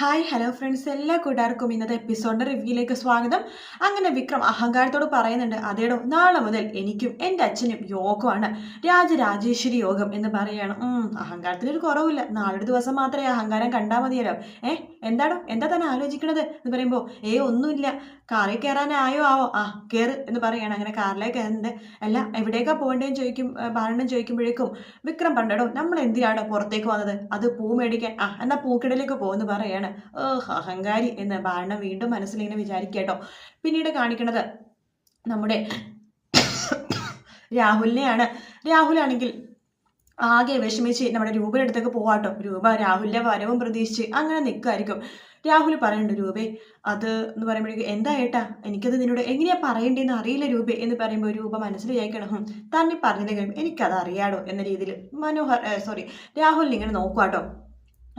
Hi hello friends എല്ലാ കൂട്ടുകാർക്കും ഇന്നത്തെ എപ്പിസോഡിന്റെ റിവ്യൂയിലേക്ക് സ്വാഗതം. അങ്ങനെ വിക്രം അഹങ്കാരത്തോട് പറയുന്നുണ്ട്. അതേടോ നാളെ മുതൽ എനിക്കും എന്റെ അച്ഛനും യോഗമാണ്. രാജരാജേശ്വരി യോഗം എന്ന് പറയുകയാണ്. അഹങ്കാരത്തിനൊരു കുറവില്ല നാളൊരു ദിവസം മാത്രമേ അഹങ്കാരം കണ്ടാൽ മതിയല്ലോ. ഏ എന്താണോ എന്താ തന്നെ ആലോചിക്കണത് എന്ന് പറയുമ്പോൾ ഏ ഒന്നുമില്ല. കാറിൽ കയറാനായോ? ആവോ? ആ കയറ് എന്ന് പറയുകയാണ്. അങ്ങനെ കാറിലേക്ക് കയറുന്നുണ്ട്. അല്ല എവിടേക്കാ പോകേണ്ടതെന്ന് ചോദിക്കും ബാലണ്ണം ചോദിക്കുമ്പോഴേക്കും വിക്രം പണ്ടടോ നമ്മൾ എന്തിനാടോ പുറത്തേക്ക് വന്നത്? അത് പൂ മേടിക്കാൻ. ആ എന്നാൽ പൂക്കിടലേക്ക് പോകുമെന്ന് ഏഹ് അഹങ്കാരി എന്ന് ബാണ വീണ്ടും മനസ്സിലിങ്ങനെ വിചാരിക്കട്ടോ പിന്നീട് കാണിക്കണത് നമ്മുടെ രാഹുലിനെയാണ്. രാഹുലാണെങ്കിൽ ആകെ വിഷമിച്ച് നമ്മുടെ രൂപയുടെ അടുത്തേക്ക് പോവാട്ടോ രൂപ രാഹുലിന്റെ വരവും പ്രതീക്ഷിച്ച് അങ്ങനെ നിൽക്കുമായിരിക്കും രാഹുൽ പറയുന്നുണ്ട് രൂപേ അത് എന്ന് പറയുമ്പോഴേക്കും എന്താ ഏട്ടാ? എനിക്കത് നിന്നോട് എങ്ങനെയാ പറയേണ്ടതെന്ന് അറിയില്ല രൂപേ എന്ന് പറയുമ്പോൾ രൂപ മനസ്സിൽ വിചാരിക്കണം തന്നെ പറഞ്ഞില്ലെങ്കിലും എനിക്കത് അറിയാടോ എന്ന രീതിയിൽ മനോഹർ സോറി രാഹുലിനെ ഇങ്ങനെ നോക്കുവാട്ടോ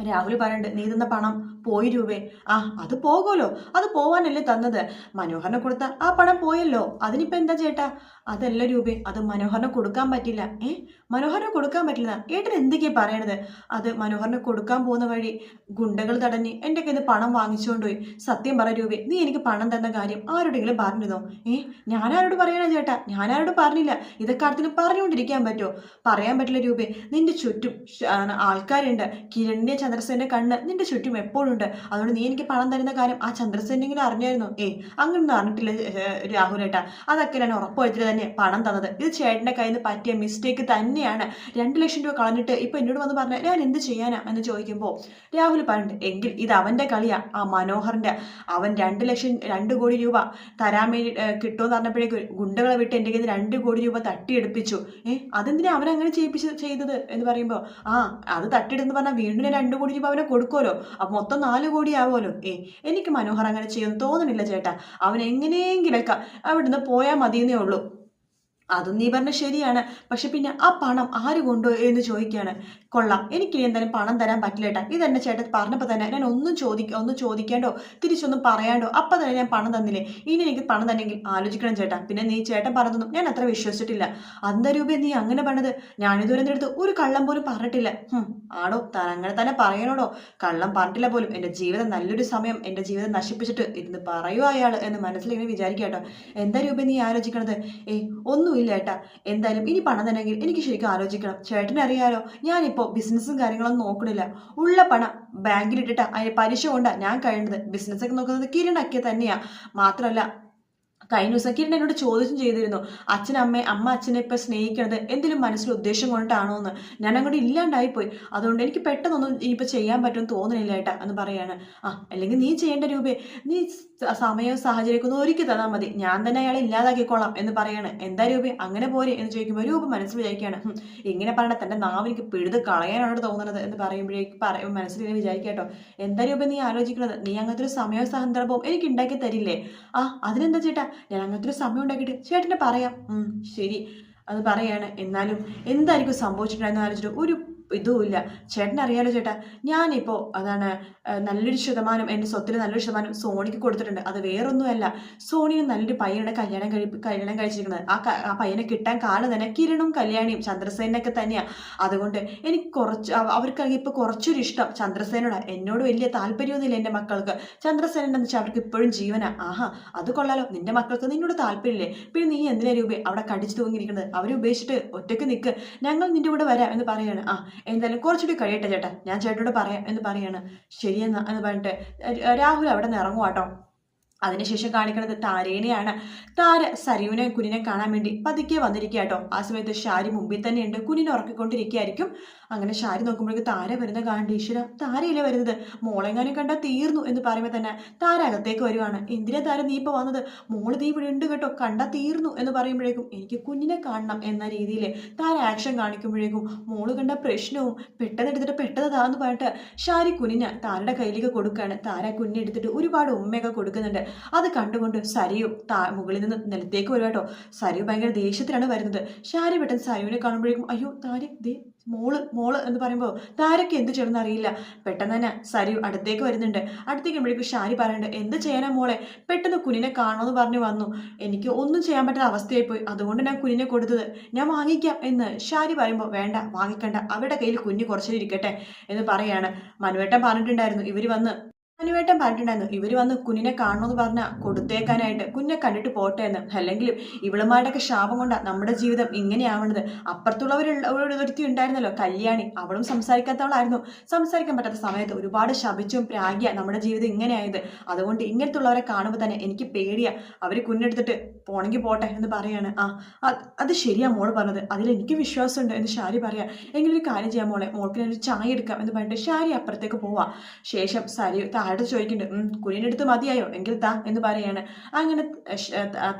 രാഹുൽ പറയണ്ട് നീ തന്ന പണം പോയി രൂപേ. ആ അത് പോകുമല്ലോ അത് പോവാനല്ലേ തന്നത്. മനോഹറിനെ കൊടുത്ത ആ പണം പോയല്ലോ. അതിനിപ്പോ എന്താ ചേട്ടാ? അതല്ല രൂപേ അത് മനോഹറിനെ കൊടുക്കാൻ പറ്റില്ല. ഏ? മനോഹറിനെ കൊടുക്കാൻ പറ്റില്ല ഏട്ടൻ എന്തൊക്കെയാ പറയണത്? അത് മനോഹറിനെ കൊടുക്കാൻ പോകുന്ന വഴി ഗുണ്ടകൾ തടഞ്ഞ് എന്റെ കയ്യിൽ പണം വാങ്ങിച്ചുകൊണ്ട് പോയി സത്യം പറ രൂപേ നീ എനിക്ക് പണം തന്ന കാര്യം ആരോടെങ്കിലും പറഞ്ഞിരുന്നോ? ഏ? ഞാനാരോട് പറയണ ചേട്ടാ? ഞാനാരോട് പറഞ്ഞില്ല. ഇതൊക്കെ അടുത്തിന് പറഞ്ഞുകൊണ്ടിരിക്കാൻ പറ്റുമോ പറയാൻ പറ്റില്ല രൂപേ. നിന്റെ ചുറ്റും ആൾക്കാരുണ്ട്. കിരണ്യ ചന്ദ്രസേന്റെ കണ്ണ് നിന്റെ ചുറ്റും എപ്പോഴും ഉണ്ട് അതുകൊണ്ട് നീ എനിക്ക് പണം തരുന്ന കാര്യം ആ ചന്ദ്രസേനെങ്കിലും അറിഞ്ഞായിരുന്നു. ഏ അങ്ങനൊന്നും അറിഞ്ഞിട്ടില്ല രാഹുൽ ഏട്ടാ അതൊക്കെ ഞാൻ ഉറപ്പുവരുത്തിട്ട് തന്നെ പണം തന്നത്. ഇത് ചേട്ടന്റെ കയ്യിൽ നിന്ന് പറ്റിയ മിസ്റ്റേക്ക് തന്നെയാണ്. രണ്ട് ലക്ഷം രൂപ കളഞ്ഞിട്ട് ഇപ്പൊ എന്നോട് വന്ന് പറഞ്ഞാൽ ഞാൻ എന്ത് ചെയ്യാനാ? എന്ന് ചോദിക്കുമ്പോൾ രാഹുൽ പറഞ്ഞിട്ട് എങ്കിൽ ഇത് അവന്റെ കളിയാ ആ മനോഹറിന്റെ അവൻ രണ്ട് ലക്ഷം രണ്ട് കോടി രൂപ തരാൻ വേണ്ടി കിട്ടുമെന്ന് പറഞ്ഞപ്പോഴേക്ക് ഗുണ്ടകളെ വിട്ട് എന്റെ കയ്യിൽ രണ്ട് കോടി രൂപ തട്ടിയെടുപ്പിച്ചു. ഏഹ് അതെന്തിനാ അവനങ്ങനെ ചെയ്യിപ്പിച്ച് ചെയ്തത് എന്ന് പറയുമ്പോൾ ആ അത് തട്ടിയിടുന്ന് പറഞ്ഞാൽ വീണ്ടും ഞാൻ രണ്ട് കോടി രൂപ അവനെ കൊടുക്കുമല്ലോ അപ്പൊ മൊത്തം നാല് കോടി ആവുമല്ലോ. ഏ എനിക്ക് മനോഹർ അങ്ങനെ ചെയ്യുമെന്ന് തോന്നുന്നില്ല ചേട്ടാ. അവൻ എങ്ങനെയെങ്കിലൊക്കെ അവിടുന്ന് പോയാൽ മതിയെന്നേ ഉള്ളൂ. അതും നീ പറഞ്ഞ ശരിയാണ്. പക്ഷെ പിന്നെ ആ പണം ആര് കൊണ്ടുപോയി എന്ന് ചോദിക്കുകയാണ്. കൊള്ളാം. എനിക്ക് എന്തായാലും പണം തരാൻ പറ്റില്ല ഏട്ടാ. ഇതെന്നെ ചേട്ടൻ പറഞ്ഞപ്പോൾ തന്നെ ഞാൻ ഒന്നും ചോദിക്ക ഒന്നും ചോദിക്കാണ്ടോ? തിരിച്ചൊന്നും പറയാണ്ടോ? അപ്പം തന്നെ ഞാൻ പണം തന്നില്ലേ? ഇനി എനിക്ക് പണം തന്നെങ്കിൽ ആലോചിക്കണം ചേട്ടാ. പിന്നെ നീ ചേട്ടൻ പറഞ്ഞതൊന്നും ഞാൻ അത്ര വിശ്വസിച്ചിട്ടില്ല. അന്തരൂപ നീ അങ്ങനെ പറഞ്ഞത് ഞാനിതുവരെ അടുത്ത് ഒരു കള്ളം പോലും പറഞ്ഞിട്ടില്ല. ആടോ അങ്ങനെ തന്നെ പറയണോടോ? കള്ളം പറഞ്ഞിട്ടില്ല പോലും. എന്റെ ജീവിതം നല്ലൊരു സമയം എന്റെ ജീവിതം നശിപ്പിച്ചിട്ട് ഇരുന്ന് പറയുമോ അയാൾ എന്ന് മനസ്സിലിങ്ങനെ വിചാരിക്കാട്ടോ എന്താ രൂപ നീ ആലോചിക്കണത്? ഏ ഒന്നുമില്ല ഏട്ടാ. എന്തായാലും ഇനി പണം തന്നെങ്കിൽ എനിക്ക് ശരിക്കും ആലോചിക്കണം. ചേട്ടനെ അറിയാലോ ഞാനിപ്പോൾ ബിസിനസ്സും കാര്യങ്ങളൊന്നും നോക്കണില്ല. ഉള്ള പണം ബാങ്കിലിട്ടിട്ടാ അതിന് പലിശ കൊണ്ടാ ഞാൻ കഴിയുന്നത് ബിസിനസ്സൊക്കെ നോക്കുന്നത് കിരണൊക്കെ തന്നെയാ. മാത്രമല്ല കഴിഞ്ഞ ദിവസം കിരൺ എന്നോട് ചോദിച്ചും ചെയ്തിരുന്നു. അച്ഛൻ അമ്മ അച്ഛനെ ഇപ്പം സ്നേഹിക്കണത് എന്തെങ്കിലും മനസ്സിൽ ഉദ്ദേശം കൊണ്ടാണോ എന്ന്. ഞാൻ അങ്ങോട്ട് ഇല്ലാണ്ടായിപ്പോയി. അതുകൊണ്ട് എനിക്ക് പെട്ടെന്നൊന്നും ഇനിയിപ്പോൾ ചെയ്യാൻ പറ്റുമെന്ന് തോന്നുന്നില്ല ഏട്ടാ എന്ന് പറയാണ്. ആ അല്ലെങ്കിൽ നീ ചെയ്യേണ്ട രൂപേ. നീ സമയവും സാഹചര്യമൊക്കെ ഒന്ന് ഒരുക്കി തന്നാൽ മതി. ഞാൻ തന്നെ അയാളെ ഇല്ലാതാക്കിക്കോളാം എന്ന് പറയാണ്. എന്താ രൂപി? അങ്ങനെ പോരെ എന്ന് ചോദിക്കുമ്പോൾ രൂപ മനസ്സിൽ വിചാരിക്കുകയാണ്. "ഹും, ഇങ്ങനെ പറഞ്ഞ തന്റെ നാവ് എനിക്ക് പിഴുത് കളയാനാണ് തോന്നുന്നത് എന്ന് പറയുമ്പോഴേക്ക് പറയും മനസ്സിൽ ഇങ്ങനെ വിചാരിക്കാട്ടോ എന്താ രൂപ നീ ആലോചിക്കുന്നത്? നീ അങ്ങനത്തെ ഒരു സമയവും സന്ദർഭവും എനിക്ക് ഉണ്ടാക്കി തരില്ലേ? ആ അതിനെന്താ ചേട്ടാ? ഞാൻ അങ്ങനത്തെ ഒരു സമയം ഉണ്ടാക്കിയിട്ട് ചേട്ടന് പറയാം. ശരി. അത് പറയാണ്. എന്നാലും എന്തായിരിക്കും സംഭവിച്ചിട്ടുണ്ടായിരുന്നു ആലോചിച്ചിട്ട് ഒരു ഇതുമില്ല. ചേട്ടൻ അറിയാലോ ചേട്ടാ? ഞാനിപ്പോൾ അതാണ് നല്ലൊരു ശതമാനം എന്റെ സ്വത്തിന് നല്ലൊരു ശതമാനം സോണിക്ക് കൊടുത്തിട്ടുണ്ട്. അത് വേറൊന്നുമല്ല. സോണിന് നല്ലൊരു പയ്യനെ കല്യാണം കഴി കല്യാണം കഴിച്ചിരിക്കുന്നത്. ആ ആ പയ്യനെ കിട്ടാൻ കാരണം തന്നെ കിരണും കല്യാണിയും ചന്ദ്രസേനൊക്കെ തന്നെയാണ് അതുകൊണ്ട് എനിക്ക് കുറച്ച് അവർക്ക് അവർക്കാണെങ്കിൽ ഇപ്പോൾ കുറച്ചൊരു ഇഷ്ടം ചന്ദ്രസേനോട്. എന്നോട് വലിയ താല്പര്യമൊന്നുമില്ല എന്റെ മക്കൾക്ക്. ചന്ദ്രസേന എന്ന് വെച്ചാൽ അവർക്ക് ഇപ്പോഴും ജീവനാ. ആഹാ അത് കൊള്ളാലോ. നിന്റെ മക്കൾക്ക് നിന്നോട് താല്പര്യമില്ലേ? പിന്നെ നീ എന്തിനാ രൂപ അവിടെ കടിച്ചു തൂങ്ങിയിരിക്കുന്നത്? അവരെ ഉപേക്ഷിച്ചിട്ട് ഒറ്റയ്ക്ക് നിൽക്ക് ഞങ്ങൾ നിന്റെ കൂടെ വരാം എന്ന് പറയുകയാണ് ആ എന്തായാലും കുറച്ചുകൂടി കഴിയട്ടെ ചേട്ടാ. ഞാൻ ചേട്ടനോട് പറയാം എന്ന് പറയാണ്. ശരിയെന്നാ എന്ന് പറഞ്ഞിട്ട് രാഹുൽ അവിടെ നിന്ന് ഇറങ്ങുവാട്ടോ അതിനുശേഷം കാണിക്കുന്നത് താരേനെയാണ്. താര സരയുനെ കുഞ്ഞിനെ കാണാൻ വേണ്ടി പതുക്കെ വന്നിരിക്കുക കേട്ടോ ആ സമയത്ത് ഷാരി മുമ്പിൽ തന്നെയുണ്ട്. കുഞ്ഞിനെ ഉറക്കിക്കൊണ്ടിരിക്കുകയായിരിക്കും. അങ്ങനെ ഷാരി നോക്കുമ്പോഴേക്ക് താര വരുന്ന കാണേണ്ട ഈശ്വര താരയിലെ വരുന്നത്? മോളെങ്ങാനും കണ്ടാൽ തീർന്നു എന്ന് പറയുമ്പോൾ തന്നെ താര അകത്തേക്ക് വരുവാണ്. എന്തിനാ താര നീ ഇപ്പോൾ വന്നത്? മോൾ നീ ഇവിടെ ഉണ്ട് കേട്ടോ. കണ്ടാൽ തീർന്നു എന്ന് പറയുമ്പോഴേക്കും എനിക്ക് കുഞ്ഞിനെ കാണണം എന്ന രീതിയിൽ താര ആക്ഷൻ കാണിക്കുമ്പോഴേക്കും മോൾ കണ്ട പ്രശ്നവും പെട്ടെന്ന് എടുത്തിട്ട് പെട്ടതാന്ന് പറഞ്ഞിട്ട് ഷാരി കുഞ്ഞിനെ താരയുടെ കയ്യിലേക്ക് കൊടുക്കുകയാണ്. താര കുഞ്ഞെടുത്തിട്ട് ഒരുപാട് ഉമ്മയൊക്കെ കൊടുക്കുന്നുണ്ട്. അത് കണ്ടുകൊണ്ട് സരിയും താ മുകളിൽ നിന്ന് നിലത്തേക്ക് വരും കേട്ടോ. സരിയു ഭയങ്കര ദേഷ്യത്തിലാണ് വരുന്നത്. ഷാരി പെട്ടെന്ന് സരിവിനെ കാണുമ്പോഴേക്കും അയ്യോ താരി ദേ മോൾ മോൾ എന്ന് പറയുമ്പോൾ താരയ്ക്ക് എന്ത് ചെയ്യണമെന്ന് അറിയില്ല. പെട്ടെന്ന് തന്നെ സരിയു അടുത്തേക്ക് വരുന്നുണ്ട്. അടുത്തേക്ക് വരുമ്പോഴേക്കും ഷാരി പറയുന്നുണ്ട് എന്ത് ചെയ്യാനാ മോളെ? പെട്ടെന്ന് കുഞ്ഞിനെ കാണണമെന്ന് പറഞ്ഞു വന്നു. എനിക്ക് ഒന്നും ചെയ്യാൻ പറ്റാത്ത അവസ്ഥയായി പോയി അതുകൊണ്ട് ഞാൻ കുഞ്ഞിനെ കൊടുത്തത്. ഞാൻ വാങ്ങിക്കാം എന്ന് ഷാരി പറയുമ്പോൾ വേണ്ട വാങ്ങിക്കണ്ട. അവരുടെ കയ്യിൽ കുഞ്ഞ് കുറച്ചിരിക്കട്ടെ എന്ന് പറയാണ്. മനുവേട്ടൻ പറഞ്ഞിട്ടുണ്ടായിരുന്നു ഇവർ വന്ന് അനുവേട്ടൻ പറഞ്ഞിട്ടുണ്ടായിരുന്നു ഇവർ വന്ന് കുഞ്ഞിനെ കാണണമെന്ന് പറഞ്ഞ കൊടുത്തേക്കാനായിട്ട്. കുഞ്ഞെ കണ്ടിട്ട് പോട്ടെ എന്ന്. അല്ലെങ്കിലും ഇവളുമാരുടെയൊക്കെ ശാപം കൊണ്ടാണ് നമ്മുടെ ജീവിതം ഇങ്ങനെയാവണത്. അപ്പുറത്തുള്ളവരുള്ള ഒരുത്തി ഉണ്ടായിരുന്നല്ലോ കല്യാണി. അവളും സംസാരിക്കാത്തവളായിരുന്നു. സംസാരിക്കാൻ പറ്റാത്ത സമയത്ത് ഒരുപാട് ശപിച്ചും പ്രാഗ്യ നമ്മുടെ ജീവിതം ഇങ്ങനെയായത്. അതുകൊണ്ട് ഇങ്ങനത്തുള്ളവരെ കാണുമ്പോൾ തന്നെ എനിക്ക് പേടിയാ. അവർ കുഞ്ഞെടുത്തിട്ട് പോണെങ്കിൽ പോട്ടെ എന്ന് പറയാണ്. ആ അത് ശരിയാ മോൾ പറഞ്ഞത്. അതിൽ എനിക്ക് വിശ്വാസമുണ്ട് എന്ന് ഷാരി പറയാം. എങ്കിലും ഒരു കാര്യം ചെയ്യാം മോളെ. മോൾക്ക് ഞാനൊരു ചായ എടുക്കാം എന്ന് പറഞ്ഞിട്ട് ഷാരി അപ്പുറത്തേക്ക് പോവാം. ശേഷം സരി താഴെ ചോദിക്കുന്നുണ്ട് കുഞ്ഞിനെടുത്ത് മതിയായോ? എങ്കിൽ താ എന്ന് പറയാണ്. അങ്ങനെ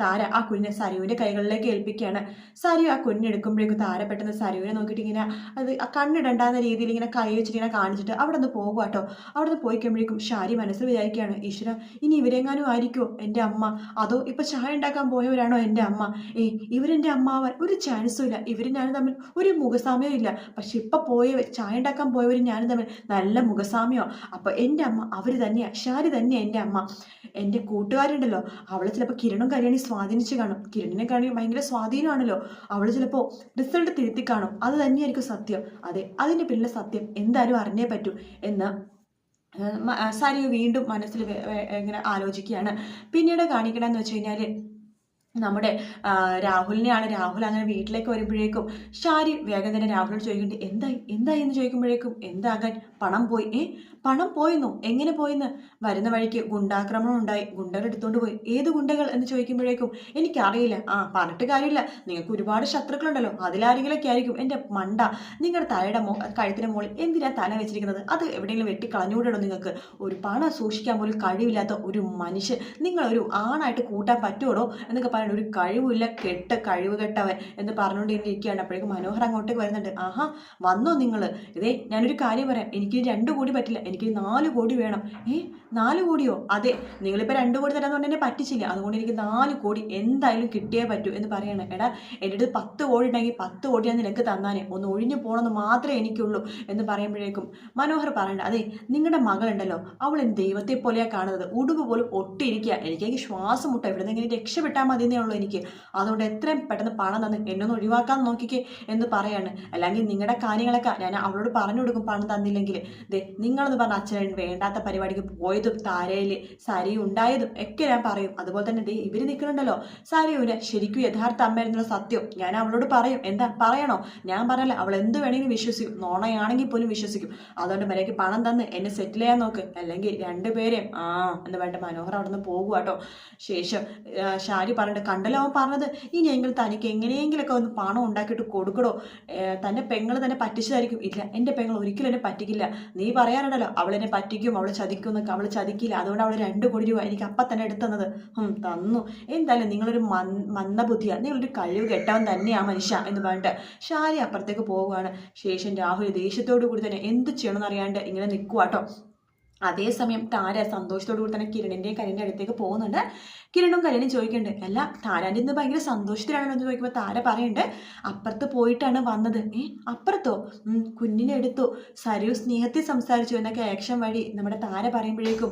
താര ആ കുഞ്ഞിനെ സരുവിന്റെ കൈകളിലേക്ക് ഏൽപ്പിക്കുകയാണ്. സരു ആ കുഞ്ഞെടുക്കുമ്പോഴേക്കും താര പെട്ടെന്ന് സരുവിനെ നോക്കിയിട്ട് ഇങ്ങനെ അത് ആ കണ്ണിടണ്ടാന്ന രീതിയിൽ ഇങ്ങനെ കൈ വെച്ചിട്ട് ഇങ്ങനെ കാണിച്ചിട്ട് അവിടെ നിന്ന് പോകുക കേട്ടോ അവിടെ നിന്ന് പോയി കഴിയുമ്പോഴേക്കും ഷാരി മനസ്സിൽ വിചാരിക്കുകയാണ് ഈശ്വര ഇനി ഇവരെങ്ങാനും ആയിരിക്കുമോ എന്റെ അമ്മ? അതോ ഇപ്പൊ ചായ ഉണ്ടാക്കാൻ പോയവരാണോ എന്റെ അമ്മ? ഏ ഇവരെന്റെ അമ്മാവൻ ഒരു ചാൻസും ഇല്ല. ഇവരും ഞാനും തമ്മിൽ ഒരു മുഖസാമ്യവും ഇല്ല. പക്ഷെ ഇപ്പൊ പോയവർ ചായ ഉണ്ടാക്കാൻ പോയവരും ഞാനും തമ്മിൽ നല്ല മുഖസാമ്യോ അപ്പൊ എന്റെ അമ്മ അവർ തന്നെയാ. ഷാരി തന്നെയാ എന്റെ അമ്മ. എന്റെ കൂട്ടുകാരുണ്ടല്ലോ. അവളെ ചിലപ്പോൾ കിരണും കല്യാണി സ്വാധീനിച്ച് കാണും. കിരണിനെ കാണി ഭയങ്കര സ്വാധീനമാണല്ലോ. അവൾ ചിലപ്പോൾ റിസൾട്ട് തിരുത്തി കാണും. അത് തന്നെയായിരിക്കും സത്യം. അതെ അതിന്റെ പിന്നിലെ സത്യം. എന്തായാലും അറിഞ്ഞേ പറ്റൂ എന്ന് സാരി വീണ്ടും മനസ്സിൽ ഇങ്ങനെ ആലോചിക്കുകയാണ്. പിന്നീട് കാണിക്കണമെന്ന് വെച്ച് കഴിഞ്ഞാൽ നമ്മുടെ രാഹുലിനെയാണ് രാഹുൽ അങ്ങനെ വീട്ടിലേക്ക് വരുമ്പോഴേക്കും ഷാരി വേഗം തന്നെ രാഹുലിനോട് ചോദിക്കുന്നുണ്ട് എന്തായി? എന്തായി? എന്ന് ചോദിക്കുമ്പോഴേക്കും എന്താകാൻ? പണം പോയി. ഏ? പണം പോയെന്നോ? എങ്ങനെ പോയെന്ന്? വരുന്ന വഴിക്ക് ഗുണ്ടാക്രമണം ഉണ്ടായി. ഗുണ്ടകൾ എടുത്തോണ്ട് പോയി. ഏത് ഗുണ്ടകൾ? എന്ന് ചോദിക്കുമ്പോഴേക്കും എനിക്കറിയില്ല. ആ പറഞ്ഞിട്ട് കാര്യമില്ല. നിങ്ങൾക്ക് ഒരുപാട് ശത്രുക്കളുണ്ടല്ലോ. അതിലാരെങ്കിലൊക്കെ ആയിരിക്കും എന്റെ മണ്ട. നിങ്ങളുടെ തലയുടെ മോ കഴുത്തിന്റെ മുകളിൽ എന്തിനാ തല വെച്ചിരിക്കുന്നത്? അത് എവിടെയെങ്കിലും വെട്ടി കളഞ്ഞുകൂടണോ നിങ്ങൾക്ക്? ഒരു പണം സൂക്ഷിക്കാൻ പോലും കഴിവില്ലാത്ത ഒരു മനുഷ്യൻ. നിങ്ങളൊരു ആണായിട്ട് കൂട്ടാൻ പറ്റുമോ എന്നൊക്കെ പറയുന്നത് ഒരു കഴിവില്ല കെട്ട് കഴിവ് കെട്ടവൻ എന്ന് പറഞ്ഞുകൊണ്ട് ഇങ്ങനെ ഇരിക്കുകയാണ് അപ്പോഴേക്കും മനോഹർ അങ്ങോട്ടേക്ക് വരുന്നുണ്ട്. ആഹാ വന്നോ നിങ്ങൾ ഇതേ ഞാനൊരു കാര്യം പറയാം. എനിക്ക് രണ്ട് കോടി പറ്റില്ല. എനിക്ക് നാല് കോടി വേണം. ഏ നാല് കോടിയോ? അതെ നിങ്ങളിപ്പോൾ രണ്ട് കോടി തരാമെന്ന് പറഞ്ഞാൽ എന്നെ പറ്റിച്ചില്ല. അതുകൊണ്ട് എനിക്ക് നാല് കോടി എന്തായാലും കിട്ടിയേ പറ്റൂ എന്ന് പറയണം. എടാ എന്റെ അടുത്ത് പത്ത് കോടി ഉണ്ടെങ്കിൽ പത്ത് കോടി ഞാൻ നിനക്ക് തന്നാനേ. ഒന്ന് ഒഴിഞ്ഞു പോകണമെന്ന് മാത്രമേ എനിക്കുള്ളൂ എന്ന് പറയുമ്പോഴേക്കും മനോഹർ പറയണ്ട അതെ നിങ്ങളുടെ മകളുണ്ടല്ലോ. അവൾ ദൈവത്തെ പോലെയാണ് കാണുന്നത്. ഉടുമ്പ് പോലും ഒട്ടിയിരിക്കുക എനിക്ക് ശ്വാസം മുട്ട. ഇവിടെ നിന്ന് രക്ഷപ്പെട്ടാൽ മതി എന്നേ ഉള്ളൂ എനിക്ക്. അതുകൊണ്ട് എത്രയും പെട്ടെന്ന് പണം തന്ന് എന്നൊന്ന് ഒഴിവാക്കാൻ നോക്കിക്കേ എന്ന് പറയാണ്. അല്ലെങ്കിൽ നിങ്ങളുടെ കാര്യങ്ങളൊക്കെ ഞാൻ അവളോട് പറഞ്ഞു കൊടുക്കും പണം തന്നില്ലെങ്കിൽ. ദേ നിങ്ങളെന്ന് പറഞ്ഞ അച്ഛൻ വേണ്ടാത്ത പരിപാടിക്ക് പോയതും താരയിൽ സരി ഉണ്ടായതും ഒക്കെ ഞാൻ പറയും. അതുപോലെ തന്നെ ദേ ഇവർ നിൽക്കുന്നുണ്ടല്ലോ സരിയൂര് ശരിക്കും യഥാർത്ഥ അമ്മയായിരുന്നുള്ള സത്യം ഞാൻ അവളോട് പറയും. എന്താ പറയണോ? ഞാൻ പറയല്ല അവൾ എന്ത് വേണമെങ്കിലും വിശ്വസിക്കും. നോണയാണെങ്കിൽ പോലും വിശ്വസിക്കും. അതുകൊണ്ട് മര്യാദയ്ക്ക് പണം തന്ന് എന്നെ സെറ്റിൽ ചെയ്യാൻ നോക്ക്. അല്ലെങ്കിൽ രണ്ടുപേരെയും ആ എന്ന് വേണ്ട മനോഹർ അവിടെ നിന്ന് പോകുക കേട്ടോ ശേഷം ഷാരി പറഞ്ഞിട്ട് കണ്ടല്ലോ അവൻ പറഞ്ഞത് ഇനിയെങ്കിലും തനിക്ക് എങ്ങനെയെങ്കിലൊക്കെ ഒന്ന് പണം ഉണ്ടാക്കിയിട്ട് കൊടുക്കടോ. തന്നെ പെങ്ങൾ തന്നെ പറ്റിച്ചതായിരിക്കും. ഇല്ല എന്റെ പെങ്ങൾ ഒരിക്കലും എന്നെ പറ്റിക്കില്ല. നീ പറയാറുണ്ടല്ലോ അവൾ എന്നെ പറ്റിക്കും അവൾ ചതിക്കും എന്നൊക്കെ അവൾ ചതിക്കില്ല. അതുകൊണ്ട് അവൾ രണ്ട് കോടി രൂപ എനിക്ക് അപ്പം തന്നെ എടുത്തത് ഹും തന്നു. എന്തായാലും നിങ്ങളൊരു മന്ദബുദ്ധിയാണ് നിങ്ങളൊരു കഴിവ് കെട്ടവൻ തന്നെയാ മനുഷ്യ എന്ന് പറഞ്ഞിട്ട് ഷാരി അപ്പുറത്തേക്ക് പോവുകയാണ്. ശേഷം രാഹുൽ ദേഷ്യത്തോടു കൂടി തന്നെ എന്ത് ചെയ്യണമെന്ന് അറിയാണ്ട് ഇങ്ങനെ നിൽക്കുക കേട്ടോ അതേസമയം താര സന്തോഷത്തോടു കൂടി തന്നെ കിരണിന്റെയും കരണിന്റെ അടുത്തേക്ക് പോകുന്നുണ്ട്. കിരണും കല്യാണും ചോദിക്കുന്നുണ്ട് അല്ല താരാന്റെ ഇന്ന് ഭയങ്കര സന്തോഷത്തിലാണല്ലോ എന്ന് ചോദിക്കുമ്പോൾ താര പറയുന്നുണ്ട് അപ്പുറത്ത് പോയിട്ടാണ് വന്നത്. ഏ അപ്പുറത്തോ? കുഞ്ഞിനെ എടുത്തു. സരു സ്നേഹത്തിൽ സംസാരിച്ചു എന്നൊക്കെ ആക്ഷൻ വഴി നമ്മുടെ താര പറയുമ്പോഴേക്കും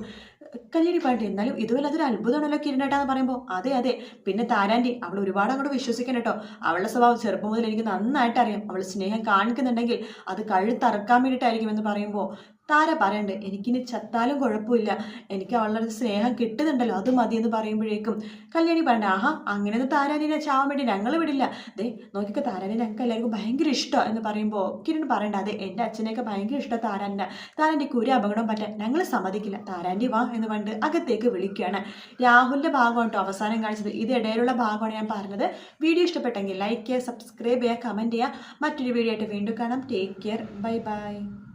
കല്യാണി പാട്ട് എന്നാലും ഇതുപോലെ അതൊരു അത്ഭുതമാണല്ലോ കിരണേട്ടാന്ന് പറയുമ്പോൾ അതെ അതെ. പിന്നെ താരാന്റെ അവൾ ഒരുപാട് അങ്ങോട്ട് വിശ്വസിക്കണം കേട്ടോ അവളുടെ സ്വഭാവം ചെറുപ്പം മുതൽ എനിക്ക് നന്നായിട്ട് അറിയാം അവൾ സ്നേഹം കാണിക്കുന്നുണ്ടെങ്കിൽ അത് കഴുത്തറക്കാൻ വേണ്ടിയിട്ടായിരിക്കും എന്ന് പറയുമ്പോൾ താര പറയണ്ട് എനിക്കിനി ചത്താലും കുഴപ്പമില്ല. എനിക്ക് അവളുടെ സ്നേഹം കിട്ടുന്നുണ്ടല്ലോ അത് മതി എന്ന് പറയുമ്പോഴേക്കും. കല്യാണി പറയണ്ട ആഹാ അങ്ങനെ താരാനിനെ ചാവാൻ വേണ്ടി ഞങ്ങൾ വിടില്ല. ദേ നോക്കിക്കോ താരാനെ ഞങ്ങൾക്ക് എല്ലാവർക്കും ഭയങ്കര ഇഷ്ടമാണ് എന്ന് പറയുമ്പോൾ കിരൺ പറയണ്ട അതെ എന്റെ അച്ഛനെയൊക്കെ ഭയങ്കര ഇഷ്ടം താരാന്റെ താരാന്റെ ഒരു അപകടം പറ്റാൻ ഞങ്ങൾ സമ്മതിക്കില്ല. താരാന്റെ വാ എന്ന് പറഞ്ഞിട്ട് അകത്തേക്ക് വിളിക്കുകയാണ് രാഹുലിന്റെ ഭാഗമാണ് കേട്ടോ അവസാനം കാണിച്ചത്. ഇതിടയിലുള്ള ഭാഗമാണ് ഞാൻ പറഞ്ഞത്. വീഡിയോ ഇഷ്ടപ്പെട്ടെങ്കിൽ ലൈക്ക് ചെയ്യുക സബ്സ്ക്രൈബ് ചെയ്യുക കമന്റ് ചെയ്യുക. മറ്റൊരു വീഡിയോ ആയിട്ട് വീണ്ടും കാണാം. Take care bye bye